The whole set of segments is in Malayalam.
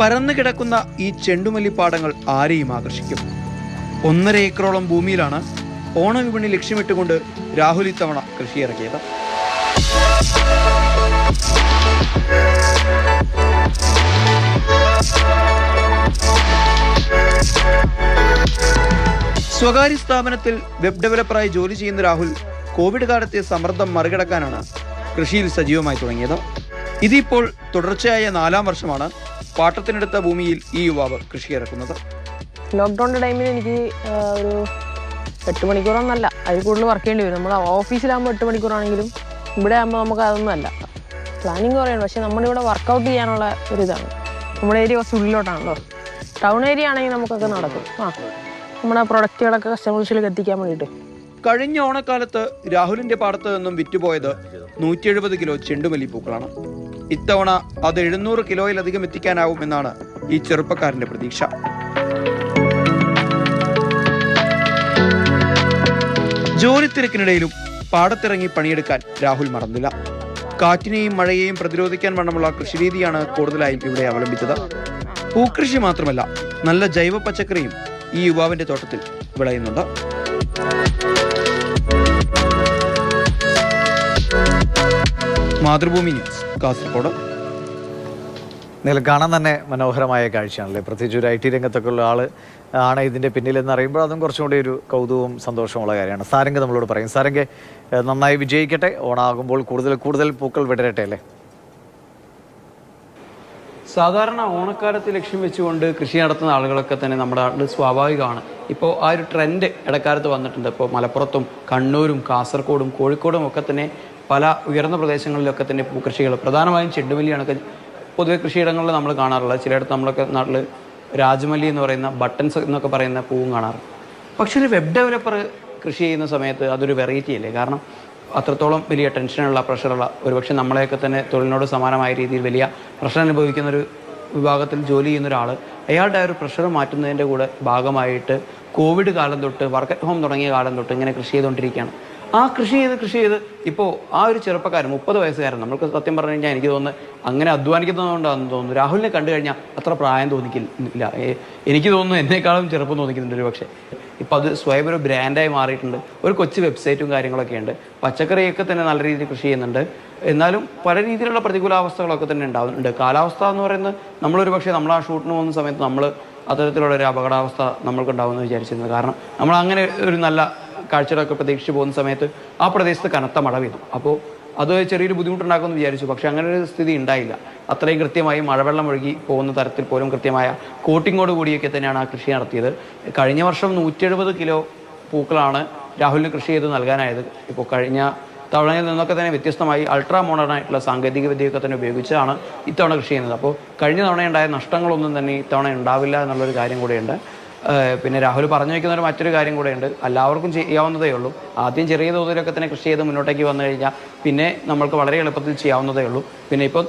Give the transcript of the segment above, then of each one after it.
പരന്നു കിടക്കുന്ന ഈ ചെണ്ടുമല്ലി പാടങ്ങൾ ആരെയും ആകർഷിക്കും. ഒന്നര ഏക്കറോളം ഭൂമിയിലാണ് ഓണവിപണി ലക്ഷ്യമിട്ടുകൊണ്ട് രാഹുൽ ഇത്തവണ കൃഷിയിറക്കിയത്. സ്വകാര്യ സ്ഥാപനത്തിൽ വെബ് ഡെവലപ്പറായി ജോലി ചെയ്യുന്ന രാഹുൽ കോവിഡ് കാലത്തെ സമ്മർദ്ദം മറികടക്കാനാണ് കൃഷിയിൽ സജീവമായി തുടങ്ങിയത്. ഇതിപ്പോൾ തുടർച്ചയായ നാലാം വർഷമാണ് പാട്ടത്തിനെടുത്ത ഭൂമിയിൽ ഈ യുവാവ് കൃഷി ഇറക്കുന്നത് ലോക്ക്ഡൗണിന്റെ ടൈമിൽ എനിക്ക് ഒരു എട്ട് മണിക്കൂറൊന്നല്ല. അതിൽ കൂടുതൽ വർക്ക് ചെയ്യേണ്ടി വരും. നമ്മൾ ഓഫീസിലാകുമ്പോൾ എട്ട് മണിക്കൂറാണെങ്കിലും ഇവിടെ ആകുമ്പോൾ നമുക്ക് അതൊന്നും അല്ല പ്ലാനിങ് കുറയാണ് പക്ഷേ നമ്മളിവിടെ വർക്കൗട്ട് ചെയ്യാനുള്ള ഒരു ഇതാണ്. നമ്മുടെ ഏരിയ കുറച്ച് ഉള്ളിലോട്ടാണല്ലോ. ടൗൺ ഏരിയ ആണെങ്കിൽ നമുക്കൊക്കെ നടക്കും. ആ നമ്മുടെ പ്രൊഡക്റ്റുകളൊക്കെ കസ്റ്റമേഴ്സിലേക്ക് എത്തിക്കാൻ വേണ്ടിയിട്ട്. കഴിഞ്ഞ ഓണക്കാലത്ത് രാഹുലിന്റെ പാടത്ത് നിന്നും വിറ്റുപോയത് നൂറ്റി എഴുപത് കിലോ ചെണ്ടുമല്ലിപ്പൂക്കളാണ്. ഇത്തവണ അത് എഴുന്നൂറ് കിലോയിലധികം എത്തിക്കാനാവുമെന്നാണ് ഈ ചെറുപ്പക്കാരന്റെ പ്രതീക്ഷ. ജോലി തിരക്കിനിടയിലും പാടത്തിറങ്ങി പണിയെടുക്കാൻ രാഹുൽ മറന്നില്ല. കാറ്റിനെയും മഴയെയും പ്രതിരോധിക്കാൻ വണ്ണമുള്ള കൃഷിരീതിയാണ് കൂടുതലായും ഇവിടെ അവലംബിച്ചത്. പൂക്കൃഷി മാത്രമല്ല നല്ല ജൈവ പച്ചക്കറിയും ഈ യുവാവിന്റെ തോട്ടത്തിൽ വിളയുന്നുണ്ട്. മാതൃഭൂമി ന്യൂസ് കാസർഗോഡ്. നില കാണാൻ തന്നെ മനോഹരമായ കാഴ്ചയാണല്ലേ? പ്രത്യേകിച്ച് ഒരു ഐ ടി രംഗത്തൊക്കെ ഉള്ള ആൾ ആണ് ഇതിന്റെ പിന്നിലെന്ന് അറിയുമ്പോൾ അതും കുറച്ചും കൂടി ഒരു കൗതുകവും സന്തോഷമുള്ള കാര്യമാണ്. സാരംഗ് നമ്മളോട് പറയും. സാരംഗ് നന്നായി വിജയിക്കട്ടെ. ഓണാകുമ്പോൾ കൂടുതൽ കൂടുതൽ പൂക്കൾ വിടരട്ടെ അല്ലേ? സാധാരണ ഓണക്കാലത്ത് ലക്ഷ്യം വെച്ചുകൊണ്ട് കൃഷി നടത്തുന്ന ആളുകളൊക്കെ തന്നെ നമ്മുടെ നാട്ടിൽ സ്വാഭാവികമാണ്. ഇപ്പോൾ ആ ഒരു ട്രെൻഡ് ഇടക്കാലത്ത് വന്നിട്ടുണ്ട്. ഇപ്പോൾ മലപ്പുറത്തും കണ്ണൂരും കാസർഗോഡും കോഴിക്കോടും ഒക്കെ തന്നെ പല ഉയർന്ന പ്രദേശങ്ങളിലൊക്കെ തന്നെ പൂക്കൃഷികൾ പ്രധാനമായും ചെണ്ടുമല്ലിയാണൊക്കെ പൊതുവെ കൃഷിയിടങ്ങളിൽ നമ്മൾ കാണാറുള്ളത് ചിലയിടത്ത് നമ്മളൊക്കെ നാട്ടിൽ രാജമല്ലി എന്ന് പറയുന്ന ബട്ടൺസ് എന്നൊക്കെ പറയുന്ന പൂവും കാണാറ് പക്ഷേ ഒരു വെബ് ഡെവലപ്പർ കൃഷി ചെയ്യുന്ന സമയത്ത് അതൊരു വെറൈറ്റി അല്ലേ? കാരണം അത്രത്തോളം വലിയ ടെൻഷനുള്ള പ്രഷറുള്ള ഒരുപക്ഷെ നമ്മളെയൊക്കെ തന്നെ തൊഴിലിനോട് സമാനമായ രീതിയിൽ വലിയ പ്രഷർ അനുഭവിക്കുന്ന ഒരു വിഭാഗത്തിൽ ജോലി ചെയ്യുന്ന ഒരാൾ അയാളുടെ ഒരു പ്രഷർ മാറ്റുന്നതിന്റെ കൂടെ ഭാഗമായിട്ട് കോവിഡ് കാലം തൊട്ട് വർക്ക് അറ്റ് ഹോം തുടങ്ങിയ കാലം തൊട്ട് ഇങ്ങനെ കൃഷി ചെയ്തുകൊണ്ടിരിക്കുകയാണ്. ആ കൃഷി ചെയ്ത് കൃഷി ചെയ്ത്. ഇപ്പോൾ ആ ഒരു ചെറുപ്പക്കാരൻ മുപ്പത് വയസ്സുകാരൻ നമ്മൾക്ക് സത്യം പറഞ്ഞു കഴിഞ്ഞാൽ എനിക്ക് തോന്നുന്നു അങ്ങനെ അധ്വാനിക്കുന്നതുകൊണ്ടാണെന്ന് തോന്നുന്നു. രാഹുലിനെ കണ്ടു കഴിഞ്ഞാൽ അത്ര പ്രായം തോന്നിക്കില്ല. എനിക്ക് തോന്നുന്നു എന്നേക്കാളും ചെറുപ്പം തോന്നിക്കുന്നുണ്ട് ഒരു പക്ഷേ. ഇപ്പം അത് സ്വയം ഒരു ബ്രാൻഡായി മാറിയിട്ടുണ്ട്. ഒരു കൊച്ചു വെബ്സൈറ്റും കാര്യങ്ങളൊക്കെ ഉണ്ട്. പച്ചക്കറിയൊക്കെ തന്നെ നല്ല രീതിയിൽ കൃഷി ചെയ്യുന്നുണ്ട്. എന്നാലും പല രീതിയിലുള്ള പ്രതികൂലാവസ്ഥകളൊക്കെ തന്നെ ഉണ്ടാകുന്നുണ്ട് കാലാവസ്ഥ എന്ന് പറയുന്നത് നമ്മളൊരു പക്ഷേ നമ്മൾ ആ ഷൂട്ടിന് പോകുന്ന സമയത്ത് നമ്മൾ അത്തരത്തിലുള്ള ഒരു അപകടാവസ്ഥ നമ്മൾക്ക് ഉണ്ടാവുമെന്ന് വിചാരിച്ചിരുന്നത്. കാരണം നമ്മൾ അങ്ങനെ ഒരു നല്ല കാഴ്ചകളൊക്കെ പ്രതീക്ഷിച്ച് പോകുന്ന സമയത്ത് ആ പ്രദേശത്ത് കനത്ത മഴ പെയ്തു. അപ്പോൾ അത് ചെറിയൊരു ബുദ്ധിമുട്ടുണ്ടാക്കുമെന്ന് വിചാരിച്ചു. പക്ഷേ അങ്ങനെ ഒരു സ്ഥിതി ഉണ്ടായില്ല. അത്രയും കൃത്യമായി മഴവെള്ളം ഒഴുകി പോകുന്ന തരത്തിൽ പോലും കൃത്യമായ കോട്ടിങ്ങോട് കൂടിയൊക്കെ തന്നെയാണ് ആ കൃഷി നടത്തിയത്. കഴിഞ്ഞ വർഷം നൂറ്റി എഴുപത് കിലോ പൂക്കളാണ് രാഹുലിന് കൃഷി ചെയ്ത് നൽകാനായത്. ഇപ്പോൾ കഴിഞ്ഞ തവണയിൽ നിന്നൊക്കെ തന്നെ വ്യത്യസ്തമായി അൾട്രാ മോഡേൺ ആയിട്ടുള്ള സാങ്കേതിക വിദ്യയൊക്കെ തന്നെ ഉപയോഗിച്ചാണ് ഇത്തവണ കൃഷി ചെയ്യുന്നത്. അപ്പോൾ കഴിഞ്ഞ തവണ ഉണ്ടായ നഷ്ടങ്ങളൊന്നും തന്നെ ഇത്തവണ ഉണ്ടാവില്ല എന്നുള്ളൊരു കാര്യം കൂടെയുണ്ട്. പിന്നെ രാഹുൽ പറഞ്ഞു വയ്ക്കുന്ന ഒരു മറ്റൊരു കാര്യം കൂടെയുണ്ട്. എല്ലാവർക്കും ചെയ്യാവുന്നതേ ഉള്ളൂ. ആദ്യം ചെറിയ തോതിലൊക്കെ തന്നെ കൃഷി ചെയ്ത് മുന്നോട്ടേക്ക് വന്നു കഴിഞ്ഞാൽ പിന്നെ നമ്മൾക്ക് വളരെ എളുപ്പത്തിൽ ചെയ്യാവുന്നതേ ഉള്ളൂ. പിന്നെ ഇപ്പോൾ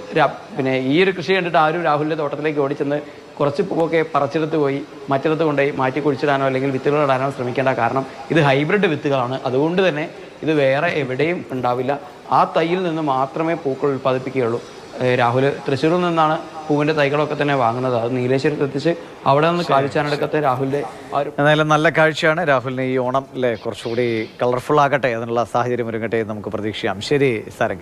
പിന്നെ ഈ ഒരു കൃഷി കണ്ടിട്ട് ആരും രാഹുലിന്റെ തോട്ടത്തിലേക്ക് ഓടിച്ചെന്ന് കുറച്ച് പൂവൊക്കെ പറിച്ചെടുത്ത് പോയി മറ്റിടത്ത് കൊണ്ടുപോയി മാറ്റി കുഴിച്ചിടാനോ അല്ലെങ്കിൽ വിത്തുകൾ ഇടാനോ ശ്രമിക്കേണ്ട കാരണം ഇത് ഹൈബ്രിഡ് വിത്തുകളാണ്. അതുകൊണ്ട് തന്നെ ഇത് വേറെ എവിടെയും ഉണ്ടാവില്ല. ആ തൈയിൽ നിന്ന് മാത്രമേ പൂക്കൾ ഉൽപ്പാദിപ്പിക്കുകയുള്ളൂ. രാഹുൽ തൃശ്ശൂരിൽ നിന്നാണ് പൂവിന്റെ തൈകളൊക്കെ തന്നെ വാങ്ങുന്നത്. അത് നീലേശ്വരത്ത് എത്തിച്ച് അവിടെ നിന്ന് കാഴ്ചയാണെടുക്കത്തെ രാഹുലിന്റെ എന്തായാലും നല്ല കാഴ്ചയാണ് രാഹുലിന് ഈ ഓണം അല്ലേ കുറച്ചുകൂടി കളർഫുൾ ആകട്ടെ അതിനുള്ള സാഹചര്യം ഒരുങ്ങട്ടെ നമുക്ക് പ്രതീക്ഷിക്കാം. ശരി സാരംഗ്.